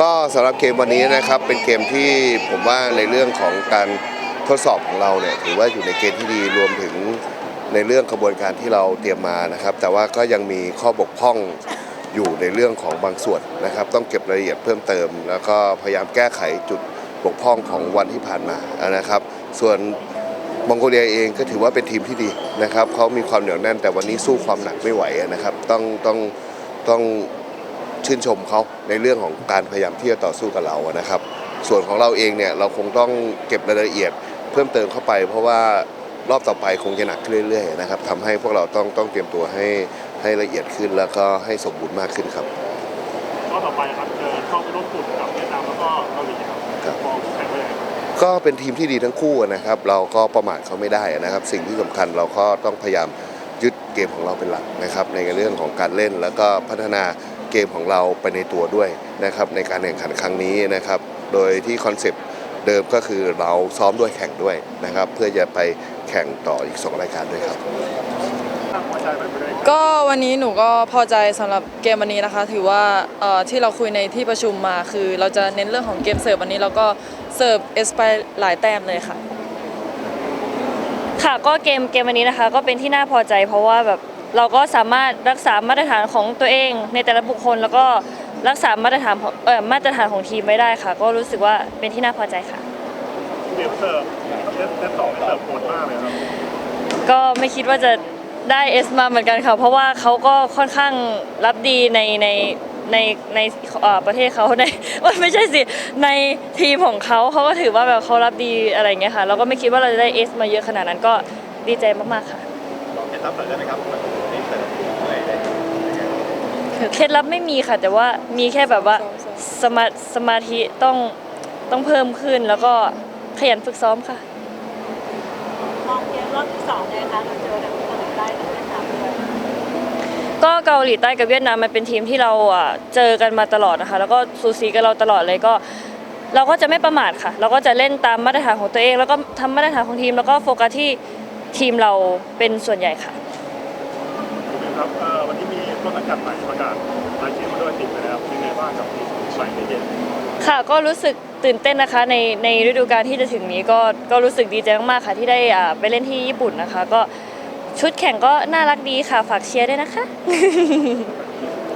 ก็สำหรับเกมวันนี้นะครับเป็นเกมที่ผมว่าในเรื่องของการทดสอบของเราเนี่ยถือว่าอยู่ในเกณฑ์ที่ดีรวมถึงในเรื่องกระบวนการที่เราเตรียมมานะครับ แต่ว่าก็ยังมีข้อบกพร่องอยู่ในเรื่องของบางส่วนนะครับ ต้องเก็บรายละเอียดเพิ่มเติม แล้วก็พยายามแก้ไขจุดบกพร่องของวันที่ผ่านมานะครับ ส่วนมองโกเลียเองก็ถือว่าเป็นทีมที่ดีนะครับเขามีความเหนียวแน่นแต่วันนี้สู้ความหนักไม่ไหวนะครับ ต้องต้องต้อง ชื่นชมเขาในเรื่องของการพยายามที่จะต่อสู้กับเราอะนะครับ ส่วนของเราเองเนี่ยเราคงต้องเก็บรายละเอียดเพิ่มเติมเข้าไป เพราะว่ารอบต่อไปคงจะหนักขึ้นเรื่อยๆนะครับทำให้พวกเราต้องต้องเตรียมตัวให้ให้ละเอียดขึ้นแล้วก็ให้สมบูรณ์มากขึ้นครับก็ต่อไปครับเจอเข้าร่วมกลุ่มกับเวียดนามแล้วก็เกาหลีครับครับมองแข่งว่ายังไงครับก็เป็นทีมที่ดีทั้งคู่นะครับ เราก็ประมาทเขาไม่ได้นะครับ สิ่งที่สำคัญเราก็ต้องพยายามยึดเกมของเราเป็นหลักนะครับ ในเรื่องของการเล่นแล้วก็พัฒนา เกมของเราไปในตัวด้วยนะครับในการแข่งขันครั้งนี้นะครับ โดยที่คอนเซปต์เดิมก็คือเราซ้อมด้วยแข่งด้วยนะครับ เพื่อจะไปแข่งต่ออีก 2 รายการด้วยครับตั้งหัวใจไว้ไปด้วยก็วันนี้หนูก็พอใจสำหรับเกมวันนี้นะคะ ถือว่าเอ่อที่เราคุยในที่ประชุมมาคือ เราจะเน้นเรื่องของเกมเสิร์ฟวันนี้เราก็เสิร์ฟเอสไปหลายแต้มเลยค่ะ ค่ะก็เกมเกมวันนี้นะคะ ก็เป็นที่น่าพอใจเพราะว่าแบบ เราก็สามารถรักษามาตรฐานของตัวเอง ในแต่ละบุคคล แล้วก็รักษามาตรฐานของเอ่อมาตรฐานของทีมไว้ได้ค่ะ ก็รู้สึกว่าเป็นที่น่าพอใจค่ะเกมเสิร์ฟเซตเซตสองนี่เสิร์ฟโหดมากเลยครับก็ไม่คิดว่าจะได้เอสมาเหมือนกันค่ะ เพราะว่าเขาก็ค่อนข้างรับดีในในในในเอ่อประเทศเขาในว่าไม่ใช่สิในทีมของเขาเขาก็ถือว่าแบบเขารับดีอะไรอย่างเงี้ยค่ะ เราก็ไม่คิดว่าเราจะได้เอสมาเยอะขนาดนั้นก็ดีใจมากๆค่ะ ลองเคล็ดลับหน่อยได้ไหมครับนี่เสิร์ฟอะไรได้เคล็ดลับไม่มีค่ะ แต่ว่ามีแค่แบบว่าสมาสมาธิต้องต้องเพิ่มขึ้นแล้วก็ขยันฝึกซ้อมค่ะ มองเกมรอบที่สองเลยนะคะเราเจอกับเกาหลีใต้กับเวียดนามด้วยก็เกาหลีใต้กับเวียดนามมันเป็นทีมที่เราอะเจอกันมาตลอดนะคะ แล้วก็สูสีกับเราตลอดเลยก็ เราก็จะไม่ประมาทค่ะ เราก็จะเล่นตามมาตรฐานของตัวเอง แล้วก็ทำมาตรฐานของทีม แล้วก็โฟกัสที่ ทีมเราเป็นส่วนใหญ่ค่ะ คุณบิวครับเอ่อวันนี้มีต้นสังกัดใหม่ประกาศรายชื่อมาด้วยติดไปแล้วเป็นไงบ้างกับทีมใหม่ในเย็นค่ะก็รู้สึกตื่นเต้นนะคะในในฤดูกาลที่จะถึงนี้ก็ก็รู้สึกดีใจมากๆค่ะที่ได้อ่าไปเล่นที่ญี่ปุ่นนะคะ ก็ชุดแข่งก็น่ารักดีค่ะฝากเชียร์ด้วยนะคะ